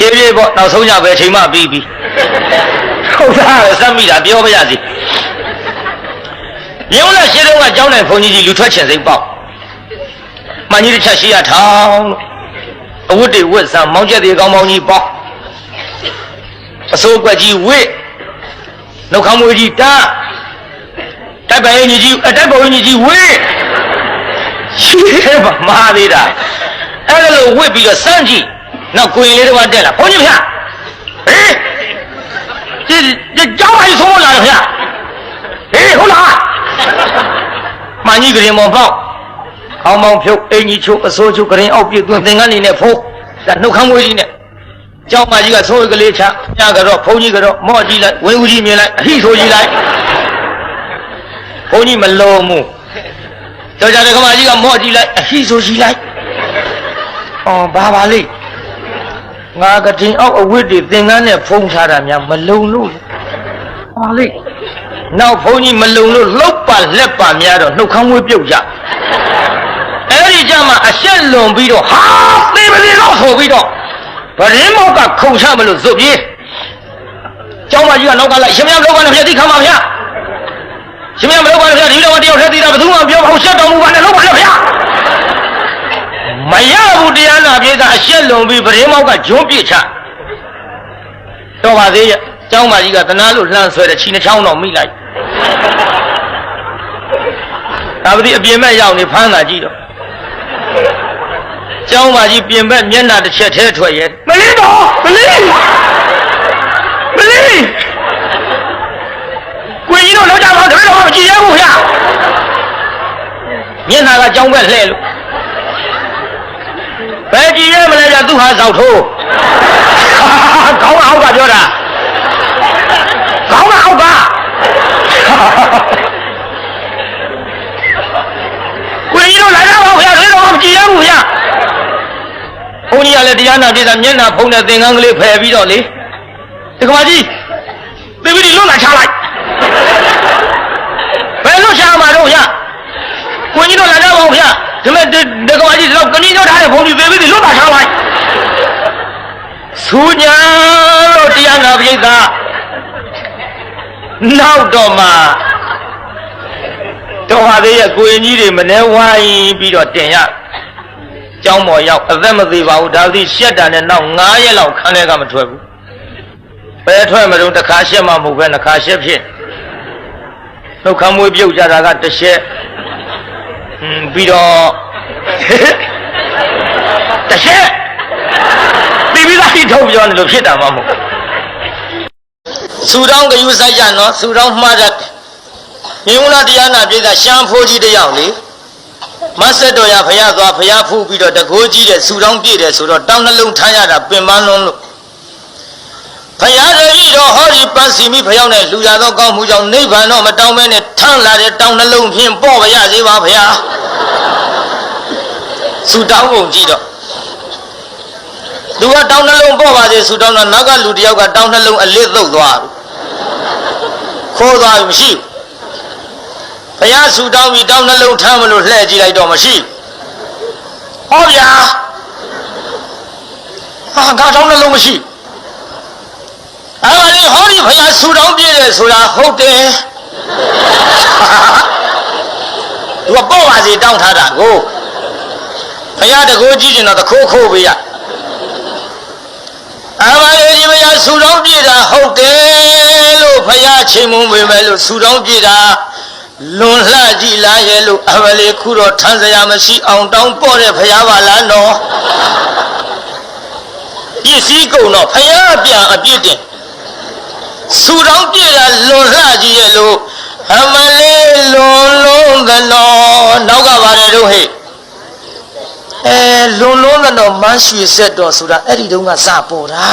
ဖြည်းဖြည်းပေါ့နောက်ဆုံးကြပဲချိန်မှပြီးပြီဟုတ်သားပဲစမ်းမိတာပြောပါရစေရုံးလက်ရှိတော့ကကျောင်းနိုင်ဘုန်းကြီးကြီးလူထွက်ချင်စိမ့်ပေါ့မှန်ကြီးတစ်ချက်ရှိရထောင်းလို့အဝတ်တွေဝတ်စမ်းမောင်းချက်တွေကောင်းမောင်းကြီးပေါ့အစိုးကွက်ကြီးဝစ်နှုတ်ခမ်းမွေးကြီးတားတိုက်ပိုင်ကြီးကြီးအတိုက်ပိုင်ကြီးကြီးဝစ်ရှိရဲပါမာသေးတာအဲ့ဒါလို့ဝစ်ပြီးတော့စမ်းကြည့် နောက်ကိုရင်လေးတော့တက်လာဘုန်းကြီးဗျာဟေးဒီဒီကျောင်းလိုက်ဆုံးလာတယ်ဗျာဟေးဟုတ်လားမှန်ကြီးကရင်မောပေါ့ခေါင်းမောင်းဖြုတ်အင်ကြီးချုပ်အစိုးချုပ်ကရင်အောက်ပြည့်သွင်းသင်္ကန်းနေနဲ့ဖိုးဒါနှုတ်ခမ်းမွေးကြီးနဲ့ကျောင်းမကြီးကဆိုးကလေးချညကတော့ဘုန်းကြီးကတော့မော့ကြည့်လိုက်ဝင်းဦးကြီးမြင်လိုက်အဟိဆိုကြည့်လိုက်ဘုန်းကြီးမလုံးဘူးကြောက်ကြတဲ့ခမကြီးကမော့ကြည့်လိုက်အဟိဆိုကြည့်လိုက်အော်ဘာပါလိမ့် ငါကတင်အောက်အဝတ်တွေသင်္ကန်းနဲ့ဖုံးထားတာများမလုံလို့ဘာလိမ့်နောက်ဘုန်းကြီးမလုံလို့လှုပ်ပါလက်ပါများတော့နှုတ်ခမ်းမွေးပြုတ်ကြအဲ့ဒီကြမှာအဆက်လွန်ပြီးတော့ဟာသေပါလေတော့ဆိုပြီးတော့ဗရင်မောက်ကခုံချမလို့ဇွတ်ပြေးကျောင်းမကြီးကနောက်ကလိုက်ရှင်မရမလောက်ပါနဲ့ဖျက်သိခမ်းပါဗျာရှင်မရမလောက်ပါနဲ့ဖျက်ဒီတော့တယောက်ထက်သေးတာဘယ်သူမှပြောပါဘူးရှက်တော်မူပါနဲ့လောက်ပါနဲ့ဗျာမရဘူး တရားနာပြေးကအရှက်လွန်ပြီးဗရင်မောက်ကဂျွန်းပြစ်ချတော့ပါသေးရဲ့ကျောင်းမကြီးကတနာလို့လှမ်းဆွဲတဲ့ခြိနှချောင်းတော့မိလိုက်ဒါပတိအပြင်မဲ့ရောက်နေဖမ်းတာကြည့်တော့ကျောင်းမကြီးပြင်ဘက်မျက်နှာတစ်ချက်သေးထွက်ရဲ့မလေးတော့မလေးမလေးကိုကြီးတို့လောက်ကြပါတပည့်တော်မကြည့်ရဘူးဗျာမျက်နှာကကျောင်းဘက်လှဲ့လို့ ဘယ်ကြည့်ရမလဲဗျာသူဟာဇောက်ထိုးခေါင်းအောက်ကပြောတာခေါင်းကအောက်ကကိုကြီးတို့လာကြပါဦးဗျာတပည့်တော်မကြည့်ရဘူးဗျာဘုန်းကြီးကလည်းတရားနာပြတာမျက်နှာဖုံးတဲ့သင်္ကန်းကလေးဖယ်ပြီးတော့လေတက္ကမကြီးသေပြီးလွတ်လာချလိုက်ဘယ်လွတ်ချမှာတော့ဗျာကိုကြီးတို့လာကြပါဦးဗျာ ဒီမဲ့တက္ကမကြီးတော့ကဏီတော့ထားတဲ့ဘုန်းကြီးသေပြီးလွတ်လာချလိုက်ဆူညာလို့တရားနာပြိဿနောက်တော့မှတော်ပါသေးရဲ့ကိုရင်ကြီးတွေမနှဲဝိုင်းပြီးတော့တင်ရကျောင်းပေါ်ရောက်အသက်မသေးပါဘူးဒါသည်ရှက်တာနဲ့နောက်9ရက်လောက်ခန်းထဲကမထွက်ဘူးဘယ်ထွက်မလို့တစ်ခါရှက်မှမဟုတ်ပဲနှစ်ခါရှက်ဖြစ်နှုတ်ခမ်းမွေးပြုတ်ကြတာကတစ်ရှက်ဟွန်း ပြီးတော့တစ်ရှက်ပြီးပြီးသားကြီးထုတ်ပြောနေလို့ဖြစ်တာမှမဟုတ်ဆူတောင်းကယူဆိုင်ကြနော်ဆူတောင်းမှားတတ်မြင်းလာတရားနာပြည်သာရှမ်းဖိုးကြီးတယောက်လေမဆက်တော်ရဖရသွားဖရဖူးပြီးတော့တကိုးကြီးတဲ့ဆူတောင်းပြည့်တယ်ဆိုတော့တောင်းနှလုံးထားရတာပင်ပန်းလုံးလို့ဖရတ တိတော့ဟောဒီပန်းစီမိဖယောင်းနဲ့လူရသောကောင်းမှုကြောင့်နိဗ္ဗာန်တော့မတောင်းမဲနဲ့ထမ်းလာတဲ့တောင်းနှလုံးဖြင့်ပေါ့ပါရစေပါဖရာဆူတောင်းပုံကြည့်တော့သူကတောင်းနှလုံးပေါ့ပါစေဆူတောင်းတော့နောက်ကလူတယောက်ကတောင်းနှလုံးအလစ်သုတ်သွားပြီခိုးသွားပြီမရှိဘူးဘုရားဆူတောင်းပြီးတောင်းနှလုံးထမ်းမလို့လှည့်ကြည့်လိုက်တော့မရှိဟောဗျာဟာငါတောင်းနှလုံးမရှိ အဲ့ဒါလေဟောဒီဘုရားဆူတောင်းပြည့်တယ်ဆိုတာဟုတ်တယ်သူကပေါ့ပါစီတောင်းထားတာကိုဘုရားတကိုးကြည့်ကျင်တော့တခိုးခိုးပေးရအမလေးဒီဘုရားဆူတောင်းပြည့်တာဟုတ်တယ်လို့ဘုရားချိန်မုံပေမဲ့လို့ဆူတောင်းပြည့်တာလွန်လှကြည့်လားရဲ့လို့အမလေးခုတော့ထမ်းစရာမရှိအောင်တောင်းပေါ့တဲ့ဘုရားပါလားနော်ပစ္စည်းကုန်တော့ဘုရားပြန်အပြစ်တင် ဆူတောင်းပြည့်တာလွန်လှကြည့်ရဲ့လို့အမလေးလွန်လုံးသလောနောက်ကပါတယ်တို့ဟဲ့အဲလွန်လုံးသလောမန်းရွှေဆက်တော်ဆိုတာအဲ့ဒီတုန်းကစပေါ်တာ